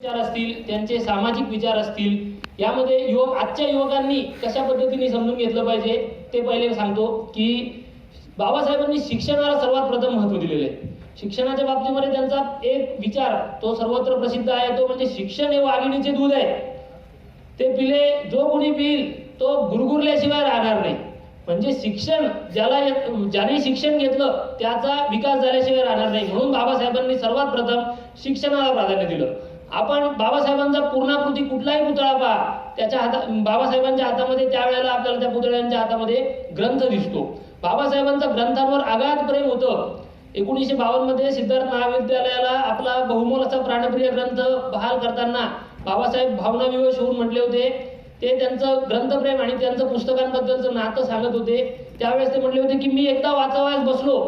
विचार असतील त्यांचे सामाजिक विचार असतील यामध्ये युवक आजच्या युवकांनी कशा पद्धतीने समजून घेतलं पाहिजे ते पहिले सांगतो की बाबासाहेबांनी शिक्षणाला सर्वात प्रथम महत्त्व दिलेले आहे. शिक्षणाच्या बाबतीमध्ये त्यांचा एक विचार तो सर्वत्र प्रसिद्ध आहे तो म्हणजे शिक्षण हे वाघिणीचे दूध आहे. ते पिले जो कोणी पिईल तो गुरगुरल्याशिवाय राहणार नाही. म्हणजे शिक्षण ज्याला ज्याने शिक्षण घेतलं त्याचा विकास झाल्याशिवाय राहणार नाही. म्हणून बाबासाहेबांनी सर्वात प्रथम शिक्षणाला प्राधान्य दिलं. आपण बाबासाहेबांचा पूर्णाकृती कुठलाही पुतळा पहा त्याच्या हाता बाबासाहेबांच्या हातामध्ये त्यावेळेला आपल्याला त्या पुतळ्यांच्या हातामध्ये ग्रंथ दिसतो. बाबासाहेबांचा ग्रंथांवर आघात प्रेम होतं. एकोणीसशे बावन्नमध्ये सिद्धार्थ महाविद्यालयाला आपला बहुमोल असा प्राणप्रिय ग्रंथ बहाल करताना बाबासाहेब भावना विवश होऊन म्हटले होते. ते त्यांचं ग्रंथप्रेम आणि त्यांचं पुस्तकांबद्दलचं नातं सांगत होते. त्यावेळेस ते म्हटले होते की मी एकदा वाचावायस बसलो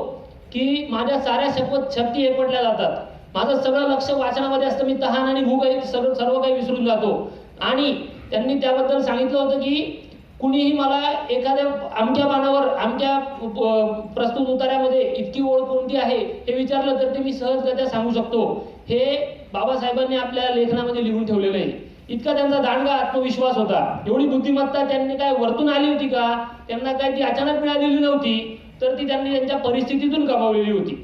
की माझ्या साऱ्या शपथ शक्ती एकवटल्या जातात. माझं सगळं लक्ष वाचनामध्ये असतं. मी तहान आणि भूक आहे सर्व सर्व काही विसरून जातो. आणि त्यांनी त्याबद्दल सांगितलं होतं की कुणीही मला एखाद्या आमच्या पानावर आमच्या प्रस्तुत उतार्यामध्ये इतकी ओळ कोणती आहे हे विचारलं तर ते मी सहजगत्या सांगू शकतो. हे बाबासाहेबांनी आपल्या लेखनामध्ये लिहून ठेवलेलं आहे. इतका त्यांचा दांडगा आत्मविश्वास होता. एवढी बुद्धिमत्ता त्यांनी काय वरतून आली होती का? त्यांना काय ती अचानक मिळालेली नव्हती तर ती त्यांनी त्यांच्या परिस्थितीतून कमावलेली होती.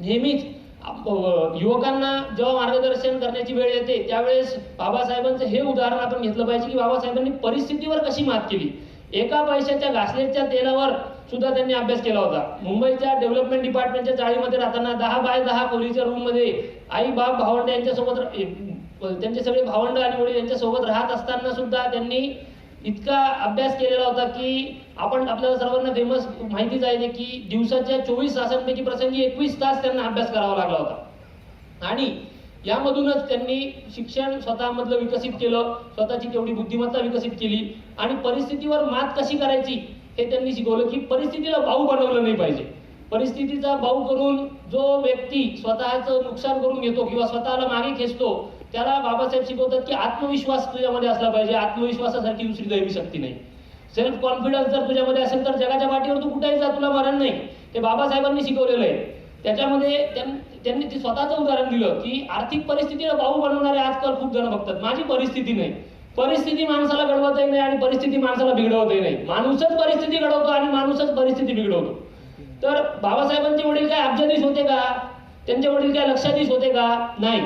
नेहमीच युवकांना जेव्हा मार्गदर्शन करण्याची वेळ येते त्यावेळेस बाबासाहेबांचं हे उदाहरण आपण घेतलं पाहिजे की बाबासाहेबांनी परिस्थितीवर कशी मात केली? एका पैशाच्या घासलेटच्या तेलावर सुद्धा त्यांनी अभ्यास केला होता. मुंबईच्या डेव्हलपमेंट डिपार्टमेंटच्या चाळीमध्ये राहताना दहा बाय दहा खोलीच्या रूममध्ये आई बाप भावंड यांच्यासोबत त्यांचे सगळे भावंड आणि वडील यांच्यासोबत राहत असताना सुद्धा त्यांनी इतका अभ्यास केलेला होता की आपण आपल्याला सर्वांना फेमस माहितीच आहे की दिवसाच्या चोवीस तासांपैकी प्रसंगी एकवीस तास त्यांना अभ्यास करावा लागला होता. आणि यामधूनच त्यांनी शिक्षण स्वतःमधलं विकसित केलं स्वतःची तेवढी बुद्धिमत्ता विकसित केली आणि परिस्थितीवर मात कशी करायची हे त्यांनी शिकवलं की परिस्थितीला भाऊ बनवलं नाही पाहिजे. परिस्थितीचा भाऊ करून जो व्यक्ती स्वतःचं नुकसान करून घेतो किंवा स्वतःला मागे खेचतो त्याला बाबासाहेब शिकवतात की आत्मविश्वास तुझ्यामध्ये असला पाहिजे. आत्मविश्वासासारखी दुसरी दैवी शक्ती नाही. सेल्फ कॉन्फिडन्स जर तुझ्यामध्ये असेल तर जगाच्या पाठीवर तू कुठेही जा तुला मरण नाही. ते बाबासाहेबांनी शिकवलेलं आहे. त्याच्यामध्ये त्यां- त्यांनी ते स्वतःचं उदाहरण दिलं की आर्थिक परिस्थितीला भाऊ बनवणारे आजकाल खूप जण बघतात. माझी परिस्थिती नाही. परिस्थिती माणसाला घडवतही नाही आणि परिस्थिती माणसाला बिघडवतही नाही. माणूसच परिस्थिती घडवतो आणि माणूसच परिस्थिती बिघडवतो. तर बाबासाहेबांचे वडील काय अब्जाधीश होते का? त्यांचे वडील काय लक्षाधीश होते का? नाही.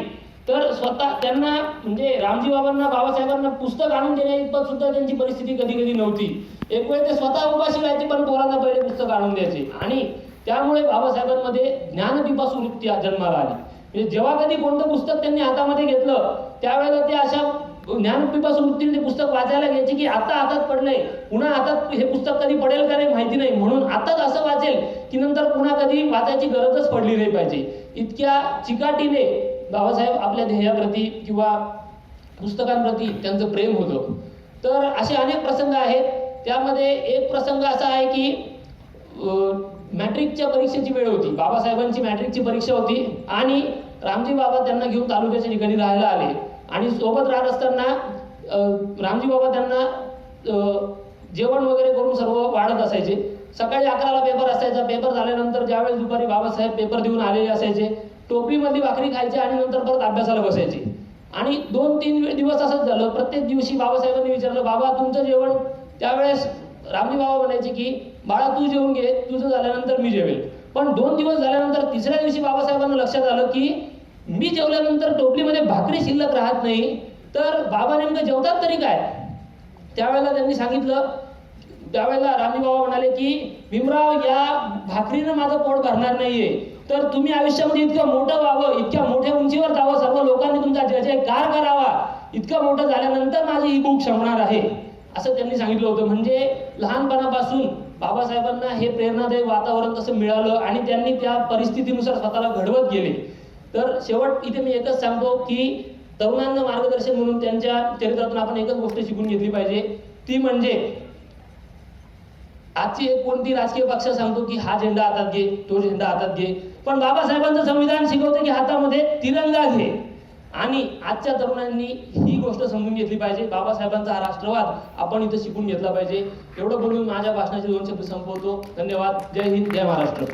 तर स्वतः त्यांना म्हणजे रामजी बाबांना बाबासाहेबांना पुस्तक आणून देण्या इतपत सुद्धा त्यांची परिस्थिती कधी कधी नव्हती. एक वेळ ते स्वतः उपाशी राहायचे पण पोरांना पहिले पुस्तक आणून द्यायचे. आणि त्यामुळे बाबासाहेबांमध्ये ज्ञानपिपासू वृत्ती जन्माला आली. म्हणजे जेव्हा कधी कोणतं पुस्तक त्यांनी हातामध्ये घेतलं त्यावेळेला ते अशा ज्ञानपिपासू वृत्तीने ते पुस्तक वाचायला घ्यायचे की आता हातात पडलंय. पुन्हा हातात हे पुस्तक कधी पडेल का नाही माहिती नाही. म्हणून आताच असं वाचेल की नंतर पुन्हा कधी वाचायची गरजच पडली नाही पाहिजे. इतक्या चिकाटीने बाबासाहेब आपल्या ध्येयाप्रती किंवा पुस्तकांप्रती त्यांचं प्रेम होतं. तर असे अनेक प्रसंग आहेत. त्यामध्ये एक प्रसंग असा आहे की मॅट्रिकच्या परीक्षेची वेळ होती. बाबासाहेबांची मॅट्रिकची परीक्षा होती आणि रामजी बाबा त्यांना घेऊन तालुक्याच्या ठिकाणी राहायला आले. आणि सोबत राहत असताना रामजी बाबा त्यांना जेवण वगैरे करून सर्व वाढत असायचे. सकाळी अकराला पेपर असायचा. पेपर झाल्यानंतर ज्यावेळेस दुपारी बाबासाहेब पेपर देऊन आलेले असायचे. टोपीमधली भाकरी खायची आणि नंतर परत अभ्यासाला बसायची. आणि दोन तीन दिवस असंच झालं. प्रत्येक दिवशी बाबासाहेबांनी विचारलं बाबा तुमचं जेवण? त्यावेळेस रामजी बाबा म्हणायचे की बाळा तू जेवून घे. तुझं झाल्यानंतर मी जेवेल. पण दोन दिवस झाल्यानंतर तिसऱ्या दिवशी बाबासाहेबांना लक्षात आलं की मी जेवल्यानंतर टोपलीमध्ये भाकरी शिल्लक राहत नाही. तर बाबा नेमकं जेवतात तरी काय? त्यावेळेला त्यांनी सांगितलं त्यावेळेला रामजी बाबा म्हणाले की भीमराव या भाकरीनं माझं पोट भरणार नाहीये. तर तुम्ही आयुष्यामध्ये इतकं मोठं व्हावं इतक्या मोठ्या उंचीवर जावं सर्व लोकांनी तुमचा जय जयकार करावा इतकं मोठं झाल्यानंतर माझी ही भूक क्षमणार आहे. असं त्यांनी सांगितलं होतं. म्हणजे लहानपणापासून बाबासाहेबांना हे प्रेरणादायक वातावरण तसं मिळालं आणि त्यांनी त्या परिस्थितीनुसार स्वतःला घडवत गेले. तर शेवट इथे मी एकच सांगतो की तरुणांना मार्गदर्शन म्हणून त्यांच्या चरित्रातून आपण एकच गोष्ट शिकून घेतली पाहिजे. ती म्हणजे आजची एक कोणती राजकीय पक्ष सांगतो की हा झेंडा हातात घे तो झेंडा हातात घे. पण बाबासाहेबांचं संविधान शिकवते की हातामध्ये तिरंगा घे. आणि आजच्या तरुणांनी ही गोष्ट समजून घेतली पाहिजे. बाबासाहेबांचा हा राष्ट्रवाद आपण इथं शिकून घेतला पाहिजे. एवढं बोलून माझ्या भाषणाचे दोन शब्द संपवतो. धन्यवाद. जय हिंद जय महाराष्ट्र.